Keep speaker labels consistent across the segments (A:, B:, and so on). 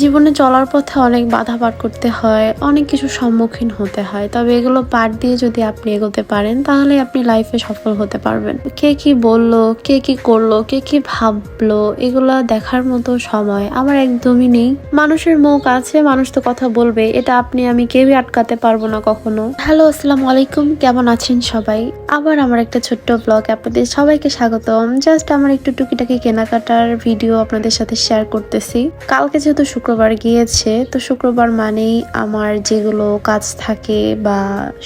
A: জীবনে চলার পথে অনেক বাধা পার করতে হয়, অনেক কিছু সম্মুখীন হতে হয়। তবে এগুলো পার দিয়ে যদি আপনি এগোতে পারেন, তাহলে আপনি লাইফে সফল হতে পারবেন। কে কি বলল, কে কি করল, কে কি ভাবলো, এগুলো দেখার মতো সময় আমার একদমই নেই। মানুষের মুখ আছে, মানুষ তো কথা বলবে, এটা আপনি, আমি কেউই আটকাতে পারব না কখনো। হ্যালো, আসসালামু আলাইকুম, কেমন আছেন সবাই? আবার আমার একটা ছোট্ট ব্লগ আপনাদের সবাইকে স্বাগতম। জাস্ট আমার একটু টুকিটাকি কেনাকাটার ভিডিও আপনাদের সাথে শেয়ার করতেছি। কালকে যেহেতু শুক্রবার গিয়েছে, তো শুক্রবার মানেই আমার যেগুলো কাজ থাকে বা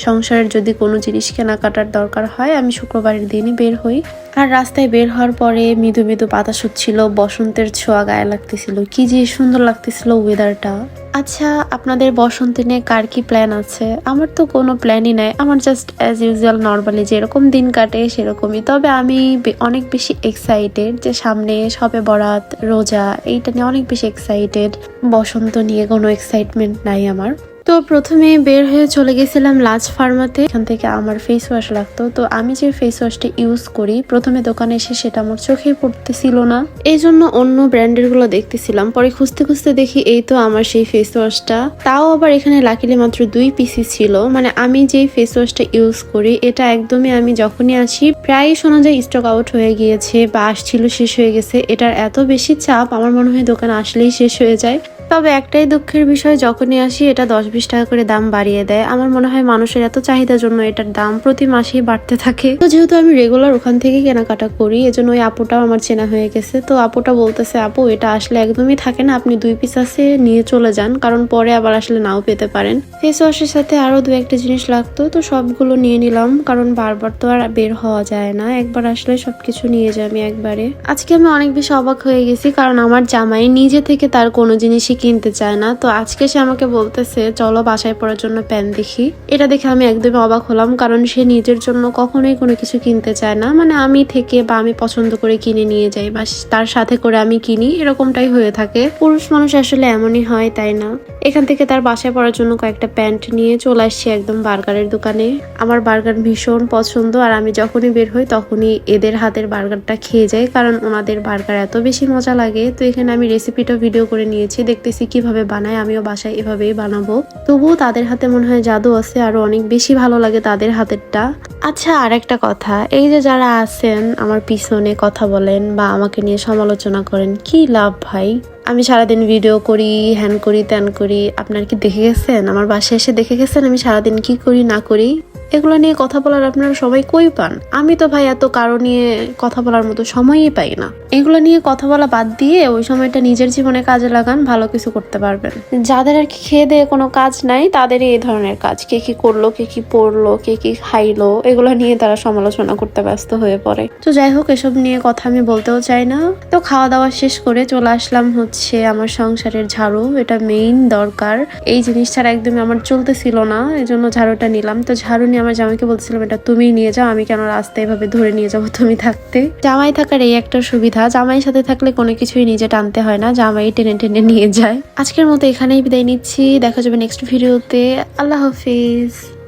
A: সংসারের যদি কোনো জিনিস কেনাকাটার দরকার হয়, আমি শুক্রবারের দিনই বের হই। আর রাস্তায় বের হওয়ার পরে মৃদু মৃদু বাতাস হচ্ছিল, বসন্তের ছোঁয়া গায়ে লাগতেছিল। কি যে সুন্দর লাগতেছিল ওয়েদারটা আচ্ছা আপনাদের বসন্ত নিয়ে কার কি প্ল্যান আছে? আমার তো কোনো প্ল্যানই নাই। আমার জাস্ট অ্যাজ ইউজুয়াল নর্মালি যেরকম দিন কাটে সেরকমই। তবে আমি অনেক বেশি এক্সাইটেড যে সামনে সবে বরাত, রোজা, এইটা নিয়ে অনেক বেশি এক্সাইটেড বসন্ত নিয়ে কোনো এক্সাইটমেন্ট নাই আমার। তো প্রথমে বের হয়ে চলে গেছিলাম লাজ ফার্মাতে। এখান থেকে আমার ফেস ওয়াশ লাগতো। তো আমি যে ফেস ওয়াশটা ইউজ করি, প্রথমে দোকানে এসে সেটা আমার চোখে পড়তেছিল না। এই জন্য অন্য ব্র্যান্ডেরগুলো দেখতেছিলাম। পরে খুঁজতে খুঁজতে দেখি এই তো আমার সেই ফেস ওয়াশটা তাও আবার এখানে লাকিলে মাত্র দুই পিসি ছিল। মানে আমি যেই ফেস ওয়াশটা ইউজ করি, এটা একদমই আমি যখনই আসি প্রায় শোনা যায় স্টক আউট হয়ে গিয়েছে বা আসছিল শেষ হয়ে গেছে। এটার এত বেশি চাপ, আমার মনে হয় দোকানে আসলেই শেষ হয়ে যায়। তবে একটাই দুঃখের বিষয়, যখনই আসি এটা দশ বিশ টাকা করে দাম বাড়িয়ে দেয়। আমার মনে হয় মানুষের এত চাহিদার জন্য এটার দাম প্রতি মাসেই বাড়তে থাকে। তো যেহেতু আমি রেগুলার ওখান থেকে কেনাকাটা করি, এজন্য ওই আপুটাও আমার চেনা হয়ে গেছে। তো আপুটা বলতেছে, আপু, এটা আসলে একদমই থাকে না। আপনি দুই পিস আছে, নিয়ে চলে যান। কারণ পরে আবার আসলে নাও পেতে পারেন। ফেস ওয়াশের সাথে আরও দু একটা জিনিস লাগতো, তো সবগুলো নিয়ে নিলাম। কারণ বারবার তো আর বের হওয়া যায় না। একবার আসলে সবকিছু নিয়ে যাই আমি একবারে। আজকে আমি অনেক বেশি অবাক হয়ে গেছি, কারণ আমার জামাই নিজে থেকে তার কোনো জিনিসই কিনতে চায় না। তো আজকে সে আমাকে বলতেছে, চলো বাসায় পড়ার জন্য প্যান দেখি। এটা দেখে আমি একদমই অবাক হলাম, কারণ সে নিজের জন্য কখনোই কোনো কিছু কিনতে চায় না। মানে আমি থেকে বা আমি পছন্দ করে কিনে নিয়ে যাই বা তার সাথে করে আমি কিনি, এরকমটাই হয়ে থাকে। পুরুষ মানুষ আসলে এমনই হয়, তাই না? এখান থেকে তার বাসায় পড়ার জন্য কয়েকটা প্যান্ট নিয়ে চলে আসছি একদম বার্গারের দোকানে। আমার বার্গার ভীষণ পছন্দ আর আমি যখনই বের হই তখনই এদের হাতের বার্গারটা খেয়ে যাই কারণ ওনাদের বার্গার এত বেশি মজা লাগে। তো এখানে আমি রেসিপিটা ভিডিও করে নিয়েছি, দেখতেছি কীভাবে বানায়, আমিও বাসায় এভাবেই বানাবো। তবুও তাদের হাতে মনে হয় জাদু আছে আরও অনেক বেশি ভালো লাগে তাদের হাতেরটা। আচ্ছা আর একটা কথা। এই যে যারা আছেন, আমার পিছনে কথা বলেন বা আমাকে নিয়ে সমালোচনা করেন, কি লাভ ভাই? আমি সারাদিন ভিডিও করি হ্যান করি, ত্যান করি, আপনার কি দেখে গেছেন? আমার বাসায় এসে দেখে গেছেন আমি সারাদিন কি করি, না করি? এগুলো নিয়ে কথা বলার আপনারা সবাই কই পান? আমি তো ভাই এত কারও নিয়ে কথা বলার মতো সময়ই পাই না। এগুলো নিয়ে কথা বলা বাদ দিয়ে ওই সময়টা নিজের জীবনে কাজে লাগান, ভালো কিছু করতে পারবেন। যাদের আর খেয়ে দিয়ে কোনো কাজ নাই, তাদেরই এই ধরনের কাজ। কে কি করল, কে কি পড়ল, কে কি খাইলো, এগুলো নিয়ে তারা সমালোচনা করতে ব্যস্ত হয়ে পড়ে। তো যাই হোক, এসব নিয়ে কথা আমি বলতেও চাই না। তো খাওয়া দাওয়া শেষ করে চলে আসলাম হচ্ছে আমার সংসারের ঝাড়ু। এটা মেইন দরকার। এই জিনিস ছাড়া একদমই আমার চলতেছিল না এই জন্য ঝাড়ুটা নিলাম। তো ঝাড়ু নিয়ে আমার জামাইকে বলছিলাম এটা তুমি নিয়ে যাও, আমি কেন রাস্তায় এভাবে ধরে নিয়ে যাব তুমি থাকতে? জামাই থাকার এই একটা সুবিধা, জামাইয়ের সাথে থাকলে কোনো কিছুই নিজে টানতে হয় না, জামাই টেনে টেনে নিয়ে যায়। আজকের মতো এখানেই বিদায় নিচ্ছি, দেখা যাবে নেক্সট ভিডিওতে আল্লাহ হাফিজ।